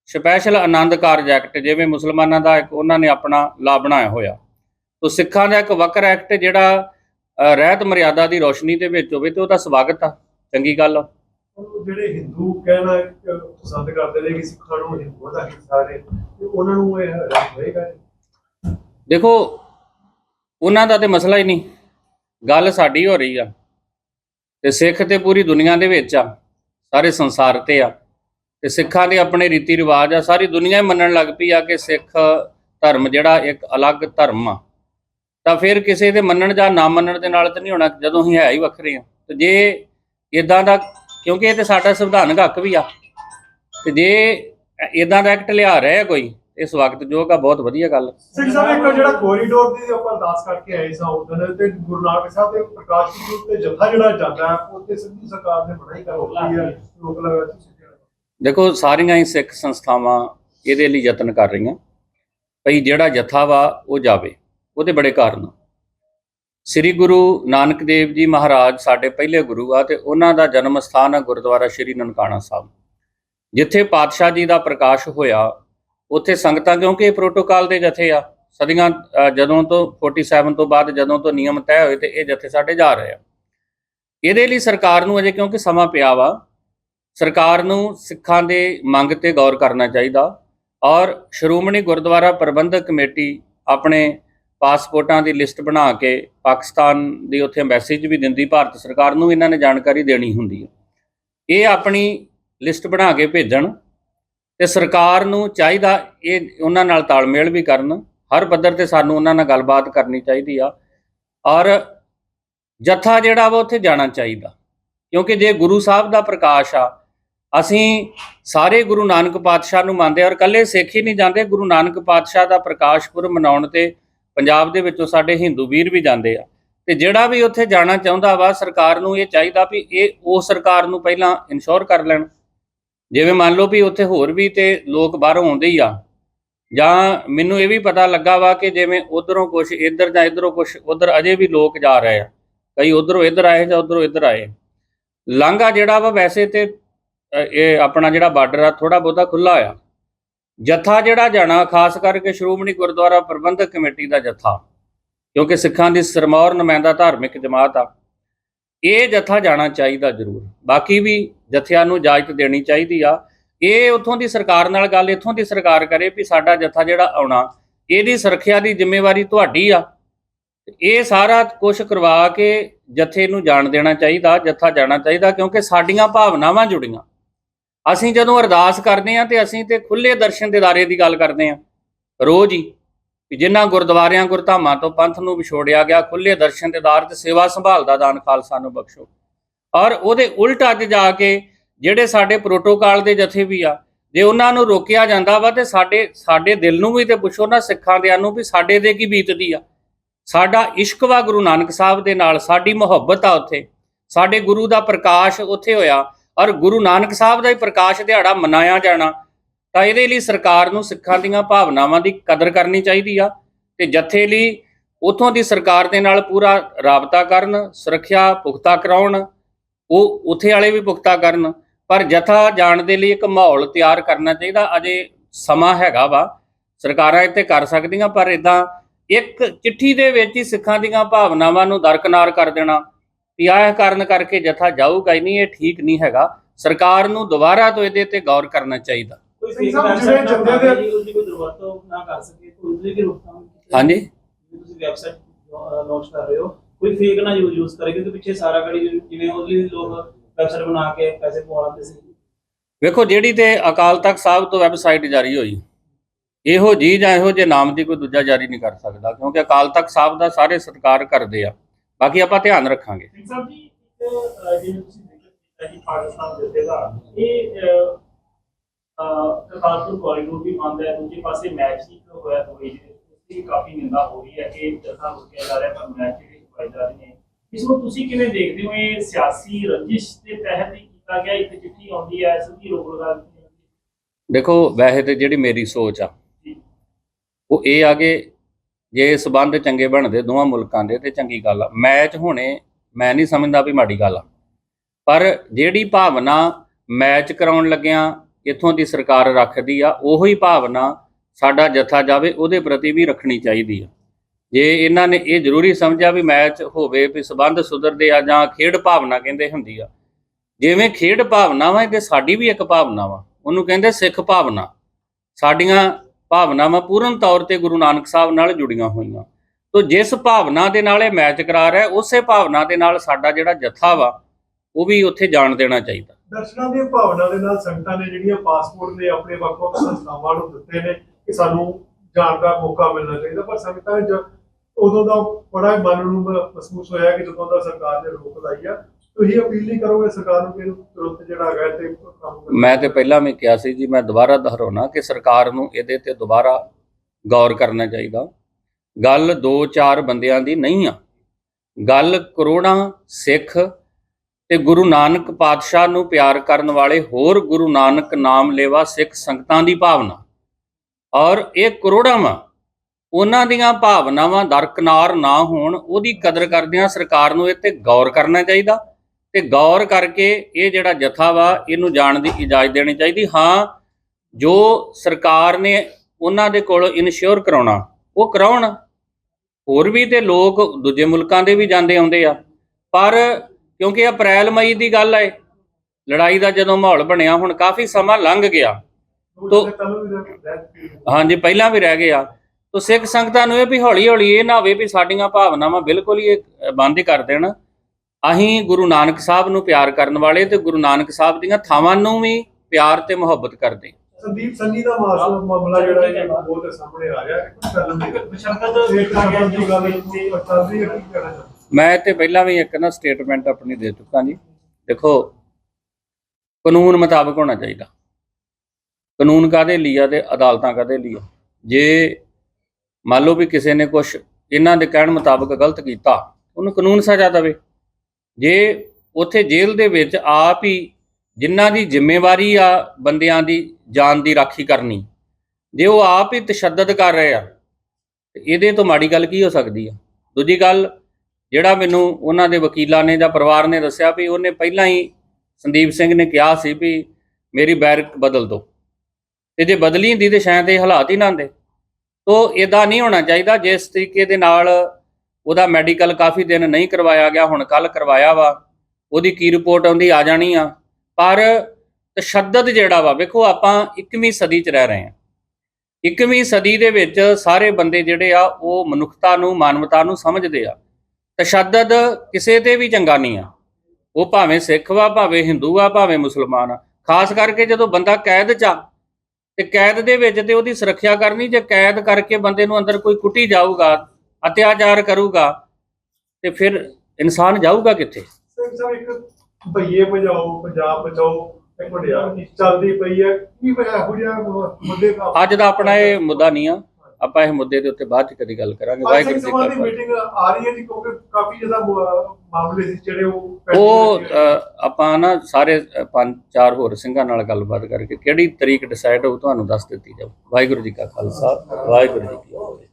special Anand Karaj act ਜਿਵੇਂ ਮੁਸਲਮਾਨਾਂ ਦਾ ਇੱਕ ਉਹਨਾਂ ਨੇ ਆਪਣਾ ਲਾ ਬਣਾਇਆ ਹੋਇਆ। ਤੋਂ ਸਿੱਖਾਂ ਦਾ ਇੱਕ ਵੱਖਰਾ ਐਕਟ ਜਿਹੜਾ ਰਹਿਤ ਮਰਿਆਦਾ ਦੀ ਰੋਸ਼ਨੀ ਦੇ ਵਿੱਚ ਹੋਵੇ ਤੇ ਉਹਦਾ ਸਵਾਗਤ ਆ। ਚੰਗੀ ਗੱਲ ਆ। ਜਿਹੜੇ ਹਿੰਦੂ ਕਹਿਣਾ ਪਸੰਦ ਕਰਦੇ ਨੇ ਕਿ ਸਿੱਖਾਂ ਨੂੰ ਹਿੰਦੂਆਂ ਦਾ ਹਿੱਸਾ ਨੇ ਉਹਨਾਂ ਨੂੰ ਇਹ ਹੋਏਗਾ। ਦੇਖੋ ਉਹਨਾਂ ਦਾ ਤੇ ਮਸਲਾ ਹੀ ਨਹੀਂ। ਗੱਲ ਸਾਡੀ ਹੋ ਰਹੀ ਆ। ਤੇ ਸਿੱਖ ਤੇ ਪੂਰੀ ਦੁਨੀਆ ਦੇ ਵਿੱਚ ਆ। ਸਾਰੇ ਸੰਸਾਰ ਤੇ ਆ। ਤੇ ਸਿੱਖਾਂ ਦੇ ਆਪਣੇ ਰੀਤੀ ਰਿਵਾਜ ਆ। ਸਾਰੀ ਦੁਨੀਆ ਹੀ ਮੰਨਣ ਲੱਗ ਪਈ ਆ ਕਿ ਸਿੱਖ ਧਰਮ ਜਿਹੜਾ ਇੱਕ ਅਲੱਗ ਧਰਮ ਆ। ਤਾਂ ਫਿਰ ਕਿਸੇ ਦੇ ਮੰਨਣ ਜਾਂ ਨਾ ਮੰਨਣ ਦੇ ਨਾਲ ਤਾਂ ਨਹੀਂ ਹੋਣਾ, ਜਦੋਂ ਅਸੀਂ ਹੈ ਹੀ ਵੱਖਰੇ ਆ। ਤੇ ਜੇ ਇਦਾਂ ਦਾ, ਕਿਉਂਕਿ ਇਹ ਤੇ ਸਾਡਾ ਸੰਵਿਧਾਨਕ ਹੱਕ ਵੀ ਆ। ਤੇ ਜੇ ਇਦਾਂ ਦਾ ਐਕਟ ਲਿਆ ਰਿਹਾ ਕੋਈ ਇਸ ਵਕਤ ਜੋ ਕਾ ਬਹੁਤ ਵਧੀਆ ਗੱਲ। ਸਿੰਘ ਸਾਹਿਬ ਇੱਕ ਜਿਹੜਾ ਕੋਰੀਡੋਰ ਦੀ ਆਪਾਂ ਅਰਦਾਸ ਕਰਕੇ ਆਏ ਸਾਂ ਉਦੋਂ ਤੇ ਗੁਰੂ ਨਾਨਕ ਸਾਹਿਬ ਦੇ ਪ੍ਰਕਾਸ਼ ਪੁਰਬ ਤੇ ਜਥਾ ਜਿਹੜਾ ਜਾਂਦਾ ਉੱਤੇ ਸਿੱਧੀ ਸਰਕਾਰ ਨੇ ਮਨਾਹੀ ਕਰ ਦਿੱਤੀ ਹੈ ਰੋਕ ਲਗਾ ਦੇਖੋ ਸਾਰੀਆਂ ਹੀ ਸਿੱਖ ਸੰਸਥਾਵਾਂ ਇਹਦੇ ਲਈ ਯਤਨ ਕਰ ਰਹੀਆਂ। ਭਈ ਜਿਹੜਾ ਜਥਾ ਵਾ ਉਹ ਜਾਵੇ ਉਹਦੇ ਬੜੇ ਕਾਰਨ ਆ। ਸ੍ਰੀ ਗੁਰੂ ਨਾਨਕ ਦੇਵ ਜੀ ਮਹਾਰਾਜ ਸਾਡੇ ਪਹਿਲੇ ਗੁਰੂ ਆ ਤੇ ਉਹਨਾਂ ਦਾ ਜਨਮ ਸਥਾਨ ਹੈ ਗੁਰਦੁਆਰਾ ਸ੍ਰੀ ਨਨਕਾਣਾ ਸਾਹਿਬ। ਜਿੱਥੇ ਪਾਤਸ਼ਾਹ ਜੀ ਦਾ ਪ੍ਰਕਾਸ਼ ਹੋਇਆ ਉੱਥੇ ਸੰਗਤਾਂ ਕਿਉਂਕਿ ਇਹ ਪ੍ਰੋਟੋਕਾਲ ਦੇ ਜਥੇ ਆ, ਸਦੀਆਂ ਜਦੋਂ ਤੋਂ 47 ਤੋਂ ਬਾਅਦ ਜਦੋਂ ਤੋਂ ਨਿਯਮ ਤੈਅ ਹੋਏ ਤੇ ਇਹ ਜਥੇ ਸਾਡੇ ਜਾ ਰਹੇ ਆ। ਇਹਦੇ ਲਈ ਸਰਕਾਰ ਨੂੰ ਅਜੇ ਕਿਉਂਕਿ ਸਮਾਂ ਪਿਆ ਵਾ, ਸਰਕਾਰ ਨੂੰ ਸਿੱਖਾਂ ਦੇ ਮੰਗ ਤੇ ਗੌਰ ਕਰਨਾ ਚਾਹੀਦਾ ਔਰ ਸ਼੍ਰੋਮਣੀ ਗੁਰਦੁਆਰਾ ਪ੍ਰਬੰਧਕ ਕਮੇਟੀ ਆਪਣੇ ਪਾਸਪੋਰਟਾਂ ਦੀ ਲਿਸਟ ਬਣਾ ਕੇ ਪਾਕਿਸਤਾਨ ਦੀ ਉੱਥੇ ਐਮਬੈਸੀ 'ਚ ਵੀ ਦਿੰਦੀ, ਭਾਰਤ ਸਰਕਾਰ ਨੂੰ ਇਹਨਾਂ ਨੇ ਜਾਣਕਾਰੀ ਦੇਣੀ ਹੁੰਦੀ ਹੈ। ਇਹ ਆਪਣੀ ਲਿਸਟ ਬਣਾ ਕੇ ਭੇਜਣ ਤੇ ਸਰਕਾਰ ਨੂੰ ਚਾਹੀਦਾ ਇਹ ਉਹਨਾਂ ਨਾਲ ਤਾਲਮੇਲ ਵੀ ਕਰਨ, ਹਰ ਪੱਧਰ ਤੇ ਸਾਨੂੰ ਉਹਨਾਂ ਨਾਲ ਗੱਲਬਾਤ ਕਰਨੀ ਚਾਹੀਦੀ ਆ। ਔਰ ਜਥਾ ਜਿਹੜਾ ਵਾ ਉੱਥੇ ਜਾਣਾ ਚਾਹੀਦਾ, ਕਿਉਂਕਿ ਜੇ ਗੁਰੂ ਸਾਹਿਬ ਦਾ ਪ੍ਰਕਾਸ਼ ਆ, ਅਸੀਂ ਸਾਰੇ ਗੁਰੂ ਨਾਨਕ ਪਾਤਸ਼ਾਹ ਨੂੰ ਮੰਨਦੇ ਔਰ ਕੱਲੇ ਸਿੱਖ ਹੀ ਨਹੀਂ ਜਾਂਦੇ, ਗੁਰੂ ਨਾਨਕ ਪਾਤਸ਼ਾਹ ਦਾ ਪ੍ਰਕਾਸ਼ ਪੁਰਬ ਮਨਾਉਣ ਤੇ ਪੰਜਾਬ ਦੇ ਵਿੱਚੋਂ ਸਾਡੇ ਹਿੰਦੂ ਵੀਰ ਵੀ ਜਾਂਦੇ ਆ। ਤੇ ਜਿਹੜਾ ਵੀ ਉੱਥੇ ਜਾਣਾ ਚਾਹੁੰਦਾ ਵਾ, ਸਰਕਾਰ ਨੂੰ ਇਹ ਚਾਹੀਦਾ ਵੀ ਇਹ, ਉਹ ਸਰਕਾਰ ਨੂੰ ਪਹਿਲਾਂ ਇਨਸ਼ੋਰ ਕਰ ਲੈਣ। ਜਿਵੇਂ ਮੰਨ ਲਓ ਵੀ ਉੱਥੇ ਹੋਰ ਵੀ ਤੇ ਲੋਕ ਬਾਹਰੋਂ ਆਉਂਦੇ ਹੀ ਆ, ਜਾਂ ਮੈਨੂੰ ਇਹ ਵੀ ਪਤਾ ਲੱਗਾ ਵਾ ਕਿ ਜਿਵੇਂ ਉਧਰੋਂ ਕੁਝ ਇੱਧਰ ਜਾਂ ਇੱਧਰੋਂ ਕੁਝ ਉਧਰ ਅਜੇ ਵੀ ਲੋਕ ਜਾ ਰਹੇ ਆ, ਕਈ ਉਧਰੋਂ ਇੱਧਰ ਆਏ ਜਾਂ ਉਧਰੋਂ ਇੱਧਰ ਆਏ। ਲਾਂਘਾ ਜਿਹੜਾ ਵਾ ਵੈਸੇ ਤੇ ਇਹ ਆਪਣਾ ਜਿਹੜਾ ਬਾਰਡਰ ਆ ਥੋੜਾ ਬਹੁਤਾ ਖੁੱਲਾ ਆ। ਜੱਥਾ ਜਿਹੜਾ ਜਾਣਾ, ਖਾਸ ਕਰਕੇ ਸ਼੍ਰੋਮਣੀ ਗੁਰਦੁਆਰਾ ਪ੍ਰਬੰਧਕ ਕਮੇਟੀ ਦਾ ਜੱਥਾ, ਕਿਉਂਕਿ ਸਿੱਖਾਂ ਦੀ ਸਰਮੌਰ ਨੁਮਾਇੰਦਾ ਧਾਰਮਿਕ ਜਮਾਤ ਆ ਇਹ ਜਥਾ ਜਾਣਾ ਚਾਹੀਦਾ ਜ਼ਰੂਰ। ਬਾਕੀ ਵੀ ਜਥਿਆਂ ਨੂੰ ਇਜਾਜ਼ਤ ਦੇਣੀ ਚਾਹੀਦੀ ਆ। ਇਹ ਉੱਥੋਂ ਦੀ ਸਰਕਾਰ ਨਾਲ ਗੱਲ, ਇੱਥੋਂ ਦੀ ਸਰਕਾਰ ਕਰੇ ਵੀ ਸਾਡਾ ਜਥਾ ਜਿਹੜਾ ਆਉਣਾ, ਇਹਦੀ ਸੁਰੱਖਿਆ ਦੀ ਜ਼ਿੰਮੇਵਾਰੀ ਤੁਹਾਡੀ ਆ। ਇਹ ਸਾਰਾ ਕੁਝ ਕਰਵਾ ਕੇ ਜਥੇ ਨੂੰ ਜਾਣ ਦੇਣਾ ਚਾਹੀਦਾ, ਜਥਾ ਜਾਣਾ ਚਾਹੀਦਾ, ਕਿਉਂਕਿ ਸਾਡੀਆਂ ਭਾਵਨਾਵਾਂ ਜੁੜੀਆਂ। ਅਸੀਂ ਜਦੋਂ ਅਰਦਾਸ ਕਰਦੇ ਹਾਂ ਤੇ ਅਸੀਂ ਤੇ ਖੁੱਲੇ ਦਰਸ਼ਨ ਦੇ ਦਿਦਾਰੇ ਦੀ ਗੱਲ ਕਰਦੇ ਹਾਂ ਰੋਜ਼ ਹੀ। ਕਿ ਜਿਨ੍ਹਾਂ ਗੁਰਦੁਆਰਿਆਂ ਗੁਰਧਾਮਾਂ ਤੋਂ ਪੰਥ ਨੂੰ ਵਿਛੋੜਿਆ ਗਿਆ ਖੁੱਲੇ ਦਰਸ਼ਨ ਦਿਦਾਰ ਤੇ ਸੇਵਾ ਸੰਭਾਲ ਦਾ ਦਾਨ ਖਾਲਸਾ ਨੂੰ ਬਖਸ਼ੋ। ਔਰ ਉਹਦੇ ਉਲਟ ਅੱਜ ਜਾ ਕੇ ਜਿਹੜੇ ਸਾਡੇ ਪ੍ਰੋਟੋਕਾਲ ਦੇ ਜਥੇ ਵੀ ਆ, ਜੇ ਉਹਨਾਂ ਨੂੰ ਰੋਕਿਆ ਜਾਂਦਾ ਵਾ ਤੇ ਸਾਡੇ ਸਾਡੇ ਦਿਲ ਨੂੰ ਵੀ ਤੇ ਪੁੱਛੋ ਨਾ, ਸਿੱਖਾਂ ਦਿਆਂ ਨੂੰ ਵੀ ਸਾਡੇ ਤੇ ਕੀ ਬੀਤਦੀ ਆ। ਸਾਡਾ ਇਸ਼ਕ ਵਾ ਗੁਰੂ ਨਾਨਕ ਸਾਹਿਬ ਦੇ ਨਾਲ, ਸਾਡੀ ਮੁਹੱਬਤ ਆ ਉੱਥੇ। ਸਾਡੇ ਗੁਰੂ ਦਾ ਪ੍ਰਕਾਸ਼ ਉੱਥੇ ਹੋਇਆ। ਔਰ ਗੁਰੂ ਨਾਨਕ ਸਾਹਿਬ ਦਾ ਹੀ ਪ੍ਰਕਾਸ਼ ਦਿਹਾੜਾ ਮਨਾਇਆ ਜਾਣਾ। ਤਾਂ ਇਹਦੇ ਲਈ ਸਰਕਾਰ ਨੂੰ ਸਿੱਖਾਂ ਦੀਆਂ ਭਾਵਨਾਵਾਂ ਦੀ ਕਦਰ ਕਰਨੀ ਚਾਹੀਦੀ ਆ ਤੇ ਜਥੇ ਲਈ ਉਥੋਂ ਦੀ ਸਰਕਾਰ ਦੇ ਨਾਲ ਪੂਰਾ ਰਾਬਤਾ ਕਰਨ, ਸੁਰੱਖਿਆ ਪੁਖਤਾ ਕਰਾਉਣ, ਉਹ ਉੱਥੇ ਵਾਲੇ ਵੀ ਪੁਖਤਾ ਕਰਨ, ਪਰ ਜਥਾ ਜਾਣ ਦੇ ਲਈ ਇੱਕ ਮਾਹੌਲ ਤਿਆਰ ਕਰਨਾ ਚਾਹੀਦਾ, ਅਜੇ ਸਮਾਂ ਹੈਗਾ ਵਾ, ਸਰਕਾਰਾਂ ਇੱਥੇ ਕਰ ਸਕਦੀਆਂ, ਪਰ ਇਦਾਂ ਇੱਕ ਚਿੱਠੀ ਦੇ ਵਿੱਚ ਹੀ ਸਿੱਖਾਂ ਦੀਆਂ ਭਾਵਨਾਵਾਂ ਨੂੰ ਦਰਕਨਾਰ ਕਰ ਦੇਣਾ, ਵੀ ਆਹ ਕਾਰਨ ਕਰਕੇ ਜਥਾ ਜਾਊਗਾ ਹੀ ਨਹੀਂ, ਇਹ ਠੀਕ ਨਹੀਂ ਹੈਗਾ, ਸਰਕਾਰ ਨੂੰ ਦੁਬਾਰਾ ਤੋਂ ਇਹਦੇ ਤੇ ਗੌਰ ਕਰਨਾ ਚਾਹੀਦਾ। ਸਿੰਘ ਸਾਹਿਬ ਜੱਦੇ ਦੇ- ਕੋਈ ਦੁਰਵਰਤੋਂ ਨਾ ਕਰ ਸਕੇ ਕੋਈ ਉਸਦੀ ਕੀ ਰੋਕਥਾਮ ਕੀਤੀ। ਹਾਂਜੀ? ਜਿਵੇਂ ਤੁਸੀਂ ਵੈਬਸਾਈਟ ਲਾਂਚ ਕਰ ਰਹੇ ਹੋ ਕੋਈ ਫੇਕ ਨਾ ਯੂਜ਼ ਯੂਜ਼ ਕਰੇ ਕਿਉਂਕਿ ਪਿੱਛੇ ਸਾਰਾ ਗੜੀ ਜਿਵੇਂ ਉਹਦੇ ਲਈ ਲੋਕ ਵੈਬਸਾਈਟ ਬਣਾ ਕੇ ਪੈਸੇ ਪਵਾ ਲੈਂਦੇ ਸੀ। ਵੇਖੋ ਜਿਹੜੀ ਤੇ ਅਕਾਲ ਤਖਤ ਸਾਹਿਬ ਤੋਂ ਵੈਬਸਾਈਟ ਜਾਰੀ ਹੋਈ ਇਹੋ ਜੀ ਜਾਂ ਇਹੋ ਜੇ ਨਾਮ ਦੀ ਕੋਈ ਦੂਜਾ ਜਾਰੀ ਨਹੀਂ ਕਰ ਸਕਦਾ ਕਿਉਂਕਿ ਅਕਾਲ ਤਖਤ ਸਾਹਿਬ ਦਾ ਸਾਰੇ ਸਤਿਕਾਰ ਕਰਦੇ ਆ। ਬਾਕੀ ਆਪਾਂ ਧਿਆਨ ਰੱਖਾਂਗੇ। ਸਿੰਘ ਸਾਹਿਬ ਜੀ ਜਿਵੇਂ ਤੁਸੀਂ ਜ਼ਿਕਰ ਕੀਤਾ ਕਿ ਪਾਕਿਸਤਾਨ ਦੇ ਦਾ ਇਹ ਕਰਤਾਰਪੁਰ ਕੋਰੀਡੋਰ ਵੀ ਬੰਦ ਹੈ ਦੂਜੇ ਪਾਸੇ ਮੈਚ ਹੀ ਹੋਇਆ ਹੋਈ ਦੀ ਕਾਫੀ ਨਿੰਦਾ ਹੋ ਰਹੀ ਹੈ ਕਿ ਜਥਾ ਰੁਕਿਆ ਜਾ ਰਿਹਾ ਪਰ ਮੈਚ ਜਿਹੜੇ ਹੋਏ ਜਾ ਰਹੇ ਨੇ। ਇਸ ਨੂੰ ਤੁਸੀਂ ਕਿਵੇਂ ਦੇਖਦੇ ਹੋ? ਇਹ ਸਿਆਸੀ ਰੰਜਿਸ਼ ਦੇ ਤਹਿਤ ਹੀ ਕੀਤਾ ਗਿਆ ਇੱਕ ਚਿੱਠੀ ਆਉਂਦੀ ਹੈ ਸਿੱਧੀ ਰੋਕ ਲਗਾ ਦਿੱਤੀ ਜਾਂਦੀ ਹੈ। ਦੇਖੋ ਵੈਸੇ ਤੇ ਜਿਹੜੀ ਮੇਰੀ ਸੋਚ ਆ ਜੀ। ਉਹ ਇਹ ਆ ਕਿ ਜੇ ਸਬੰਧ ਚੰਗੇ ਬਣਦੇ ਦੋਵਾਂ ਮੁਲਕਾਂ ਦੇ ਤੇ ਚੰਗੀ ਗੱਲ ਆ। ਮੈਚ ਹੋਣੇ ਮੈਂ ਨਹੀਂ ਸਮਝਦਾ ਵੀ ਮਾੜੀ ਗੱਲ ਆ। ਪਰ ਜਿਹੜੀ ਭਾਵਨਾ ਮੈਚ ਕਰਾਉਣ ਲੱਗਿਆਂ ਇੱਥੋਂ ਦੀ ਸਰਕਾਰ ਰੱਖਦੀ ਆ, ਉਹੀ ਭਾਵਨਾ ਸਾਡਾ ਜਥਾ ਜਾਵੇ, ਉਹਦੇ ਪ੍ਰਤੀ ਵੀ ਰੱਖਣੀ ਚਾਹੀਦੀ ਆ। ਜੇ ਇਹਨਾਂ ਨੇ ਇਹ ਜ਼ਰੂਰੀ ਸਮਝਿਆ ਵੀ ਮੈਚ ਹੋਵੇ, ਵੀ ਸਬੰਧ ਸੁਧਰਦੇ ਆ ਜਾਂ ਖੇਡ ਭਾਵਨਾ ਕਹਿੰਦੇ ਹੁੰਦੀ ਆ, ਜਿਵੇਂ ਖੇਡ ਭਾਵਨਾ ਵਾ ਤੇ ਸਾਡੀ ਵੀ ਇੱਕ ਭਾਵਨਾ ਵਾ। ਉਹਨੂੰ ਕਹਿੰਦੇ ਸਿੱਖ ਭਾਵਨਾ। ਸਾਡੀਆਂ ਭਾਵਨਾਵਾਂ ਪੂਰਨ ਤੌਰ ਤੇ ਗੁਰੂ ਨਾਨਕ ਸਾਹਿਬ ਨਾਲ ਜੁੜੀਆਂ ਹੋਈਆਂ। ਤੋਂ ਜਿਸ ਭਾਵਨਾ ਦੇ ਨਾਲ ਇਹ ਮੈਚ ਕਰਾ ਰਿਹਾ ਉਸੇ ਭਾਵਨਾ ਦੇ ਨਾਲ ਸਾਡਾ ਜਿਹੜਾ ਜਥਾ ਵਾ, ਉਹ ਵੀ ਉੱਥੇ ਜਾਣ ਦੇਣਾ ਚਾਹੀਦਾ। ਦਰਸ਼ਨਾਂ ਦੀ ਭਾਵਨਾ ਦੇ ਨਾਲ ਸੰਗਤਾਂ ਨੇ ਜਿਹੜੀਆਂ ਪਾਸਪੋਰਟ ਨੇ ਆਪਣੇ ਵੱਖ-ਵੱਖ ਸੰਸਥਾਵਾਂ ਨੂੰ ਦਿੱਤੇ ਨੇ ਕਿ ਸਾਨੂੰ ਜਾਣ ਦਾ ਮੌਕਾ ਮਿਲਣਾ ਚਾਹੀਦਾ, ਪਰ ਸੰਗਤਾਂ ਨੇ ਉਦੋਂ ਦਾ ਬੜਾ ਮਨ ਨੂੰ ਮਹਿਸੂਸ ਹੋਇਆ ਕਿ ਜਦੋਂ ਦਾ ਸਰਕਾਰ ਨੇ ਰੋਕ ਲਾਈ ਆ, ਤੁਸੀਂ ਅਪੀਲ ਨਹੀਂ ਕਰੋਗੇ ਸਰਕਾਰ ਨੂੰ ਕਿ ਤੁਰੰਤ ਜਿਹੜਾ ਹੈਗਾ ਤੇ ਕੰਮ ਮੈਂ ਤੇ ਪਹਿਲਾਂ ਵੀ ਕਿਹਾ ਸੀ ਜੀ, ਮੈਂ ਦੁਬਾਰਾ ਦੁਹਰਾਉਣਾ ਕਿ ਸਰਕਾਰ ਨੂੰ ਇਹਦੇ ਤੇ ਦੁਬਾਰਾ ਗੌਰ ਕਰਨਾ ਚਾਹੀਦਾ। ਗੱਲ 2-4 ਬੰਦਿਆਂ ਦੀ ਨਹੀਂ ਆ। ਗੱਲ ਕਰੋੜਾਂ ਸਿੱਖ ਤੇ ਗੁਰੂ ਨਾਨਕ ਪਾਤਸ਼ਾਹ ਨੂੰ ਪਿਆਰ ਕਰਨ ਵਾਲੇ ਹੋਰ ਗੁਰੂ ਨਾਨਕ ਨਾਮ ਲੇਵਾ ਸਿੱਖ ਸੰਗਤਾਂ ਦੀ ਭਾਵਨਾ। ਔਰ ਇਹ ਕਰੋੜਾਂ ਵਾ, ਉਹਨਾਂ ਦੀਆਂ ਭਾਵਨਾਵਾਂ ਦਰਕਨਾਰ ਨਾ ਹੋਣ, ਉਹਦੀ ਕਦਰ ਕਰਦਿਆਂ ਸਰਕਾਰ ਨੂੰ ਇਹ ਤੇ ਗੌਰ ਕਰਨਾ ਚਾਹੀਦਾ ਤੇ ਗੌਰ ਕਰਕੇ ਇਹ ਜਿਹੜਾ ਜਥਾ ਵਾ, ਇਹਨੂੰ ਜਾਣ ਦੀ ਇਜਾਜ਼ਤ ਦੇਣੀ ਚਾਹੀਦੀ। ਹਾਂ, ਜੋ ਸਰਕਾਰ ਨੇ ਉਹਨਾਂ ਦੇ ਕੋਲ ਇਨਸ਼ੋਰ ਕਰਾਉਣਾ, ਉਹ ਕਰਾਉਣ। ਹੋਰ ਵੀ ਤੇ ਲੋਕ ਦੂਜੇ ਮੁਲਕਾਂ ਦੇ ਵੀ ਜਾਂਦੇ ਆਉਂਦੇ ਆ। ਪਰ ਕਿਉਂਕਿ ਅਪ੍ਰੈਲ ਮਈ ਦੀ ਗੱਲ ਹੈ ਲੜਾਈ ਦਾ ਜਦੋਂ ਮਾਹੌਲ ਬਣਿਆ ਹੁਣ ਕਾਫੀ ਸਮਾਂ ਲੰਘ ਗਿਆ। ਤੋ- ਵੀ ਹਾਂਜੀ ਪਹਿਲਾਂ ਵੀ ਰਹਿ ਗਏ ਆ ਤੋ ਸਿੱਖ ਸੰਗਤਾਂ ਨੂੰ ਇਹ ਵੀ ਹੌਲੀ ਹੌਲੀ ਇਹ ਨਾ ਹੋਵੇ ਵੀ ਸਾਡੀਆਂ ਭਾਵਨਾਵਾਂ ਬਿਲਕੁਲ ਹੀ ਇਹ ਬੰਦ ਹੀ ਕਰ ਦੇਣ। ਅਸੀਂ ਗੁਰੂ ਨਾਨਕ ਸਾਹਿਬ ਨੂੰ ਪਿਆਰ ਕਰਨ ਵਾਲੇ ਤੇ ਗੁਰੂ ਨਾਨਕ ਸਾਹਿਬ ਦੀਆਂ ਥਾਵਾਂ ਨੂੰ ਵੀ ਪਿਆਰ ਤੇ ਮੁਹੱਬਤ ਕਰਦੇ। ਸੰਦੀਪ ਸੰਨੀ ਦਾ ਮਾਮਲਾ ਜਿਹੜਾ ਹੈ ਬਹੁਤ ਸਾਹਮਣੇ ਆ ਰਿਹਾ। ਹੈ ਕੁਝ ਕਰਨ ਦੀ ਬਸ਼ਰਤ ਇੱਕ ਸ਼ਬਦ ਦੀ ਗੱਲ ਚੱਲਦੀ ਹੈ ਕੀ ਕਹਿਣਾ ਚਾਹੁੰਦੇ? ਮੈਂ ਤੇ ਪਹਿਲਾਂ ਵੀ ਇੱਕ ਨਾ ਸਟੇਟਮੈਂਟ ਆਪਣੀ ਦੇ ਚੁੱਕਾ ਜੀ। ਦੇਖੋ, ਕਾਨੂੰਨ ਮੁਤਾਬਕ ਹੋਣਾ ਚਾਹੀਦਾ। ਕਾਨੂੰਨ ਕਾਦੇ ਲਈ ਆ ਤੇ ਅਦਾਲਤਾਂ ਕਾਦੇ ਲਈ ਆ? ਜੇ ਮੰਨ ਲਓ ਵੀ ਕਿਸੇ ਨੇ ਕੁਝ ਇਹਨਾਂ ਦੇ ਕਹਿਣ ਮੁਤਾਬਕ ਗਲਤ ਕੀਤਾ, ਉਹਨੂੰ ਕਾਨੂੰਨ ਸਜ਼ਾ ਦੇਵੇ। ਜੇ ਉੱਥੇ ਜੇਲ੍ਹ ਦੇ ਵਿੱਚ ਆਪ ਹੀ ਜਿਨ੍ਹਾਂ ਦੀ ਜ਼ਿੰਮੇਵਾਰੀ ਆ ਬੰਦਿਆਂ ਦੀ ਜਾਨ ਦੀ ਰਾਖੀ ਕਰਨੀ, ਜੇ ਉਹ ਆਪ ਹੀ ਤਸ਼ੱਦਦ ਕਰ ਰਹੇ ਆ ਇਹਦੇ ਤੋਂ ਮਾੜੀ ਗੱਲ ਕੀ ਹੋ ਸਕਦੀ ਆ? ਦੂਜੀ ਗੱਲ ਜਿਹੜਾ ਮੈਨੂੰ ਉਹਨਾਂ ਦੇ ਵਕੀਲਾਂ ਨੇ ਜਾਂ ਪਰਿਵਾਰ ਨੇ ਦੱਸਿਆ ਵੀ ਉਹਨੇ ਪਹਿਲਾਂ ਹੀ ਸੰਦੀਪ ਸਿੰਘ ਨੇ ਕਿਹਾ ਸੀ ਵੀ ਮੇਰੀ ਬੈਰਕ ਬਦਲ ਦਿਓ। ਤੇ ਜੇ ਬਦਲੀ ਹੁੰਦੀ ਤੇ ਸ਼ਾਇਦ ਇਹ ਹਾਲਾਤ ਹੀ ਨਾ ਹੁੰਦੇ। ਤੋ ਇਦਾਂ ਨਹੀਂ ਹੋਣਾ ਚਾਹੀਦਾ, ਜਿਸ ਤਰੀਕੇ ਦੇ ਨਾਲ ਉਹਦਾ ਮੈਡੀਕਲ ਕਾਫੀ ਦਿਨ ਨਹੀਂ ਕਰਵਾਇਆ ਗਿਆ, ਹੁਣ ਕੱਲ ਕਰਵਾਇਆ ਵਾ, ਉਹਦੀ ਕੀ ਰਿਪੋਰਟ ਆਉਂਦੀ ਆ ਜਾਣੀ ਆ। ਪਰ ਤਸ਼ੱਦਦ ਜਿਹੜਾ ਵਾ, ਵੇਖੋ ਆਪਾਂ 21ਵੀਂ ਸਦੀ 'ਚ ਰਹਿ ਰਹੇ ਹਾਂ। 21ਵੀਂ ਸਦੀ ਦੇ ਵਿੱਚ ਸਾਰੇ ਬੰਦੇ ਜਿਹੜੇ ਆ, ਉਹ ਮਨੁੱਖਤਾ ਨੂੰ, ਮਾਨਵਤਾ ਨੂੰ ਸਮਝਦੇ ਆ। ਤਸ਼ੱਦਦ ਕਿਸੇ ਤੇ ਵੀ ਚੰਗਾ ਨਹੀਂ ਆ। ਉਹ ਭਾਵੇਂ ਸਿੱਖ ਵਾ ਭਾਵੇਂ ਹਿੰਦੂ ਆ ਭਾਵੇਂ ਮੁਸਲਮਾਨ ਆ। ਖਾਸ ਕਰਕੇ ਜਦੋਂ ਬੰਦਾ ਕੈਦ 'ਚ ਆ ਤੇ ਕੈਦ ਦੇ ਵਿੱਚ ਤੇ ਉਹਦੀ ਸੁਰੱਖਿਆ ਕਰਨੀ ਜੇ ਕੈਦ ਕਰਕੇ ਬੰਦੇ ਨੂੰ ਅੰਦਰ ਕੋਈ ਕੁੱਟੀ ਜਾਊਗਾ ਅਤਿਆਚਾਰ ਕਰੂਗਾ ਤੇ ਫਿਰ ਇਨਸਾਨ ਜਾਊਗਾ ਕਿੱਥੇ? ਸਿੰਘ ਸਾਹਿਬ ਇੱਕ ਭਈਏ ਭਜਾਓ ਪੰਜਾਬ ਬਚਾਓ ਇੱਕ ਵੱਡਿਆ ਚੱਲਦੀ ਪਈ ਹੈ। ਕੀ ਹੋਇਆ ਇਹੋ ਜਿਹਾ ਮੁੱਦੇ ਦਾ ਅੱਜ ਦਾ ਆਪਣਾ ਇਹ ਮੁੱਦਾ ਨਹੀਂ ਆ। ਆਪਾਂ ਇਹ ਮੁੱਦੇ ਦੇ ਉੱਤੇ ਬਾਅਦ ਚ ਕਦੀ ਗੱਲ ਕਰਾਂਗੇ। ਵਾਹਿਗੁਰੂ ਜੀ ਕਾ ਮੀਟਿੰਗ ਆ ਰਹੀ ਹੈ ਜੀ ਕਿਉਂਕਿ ਕਾਫੀ ਜ਼ਿਆਦਾ ਮਾਮਲੇ ਸੀ ਜਿਹੜੇ ਉਹ ਉਹ ਆਪਾਂ ਨਾ ਸਾਰੇ ਪੰਜ ਚਾਰ ਹੋਰ ਸਿੰਘਾਂ ਨਾਲ ਗੱਲਬਾਤ ਕਰਕੇ ਕਿਹੜੀ ਤਰੀਕ ਡਿਸਾਈਡ ਹੋਊ ਤੁਹਾਨੂੰ ਦੱਸ ਦਿੱਤੀ ਜਾਊ। ਵਾਹਿਗੁਰੂ ਜੀ ਕਾ ਖਾਲਸਾ ਵਾਹਿਗੁਰੂ ਜੀ ਕੀ ਫਤਿਹ।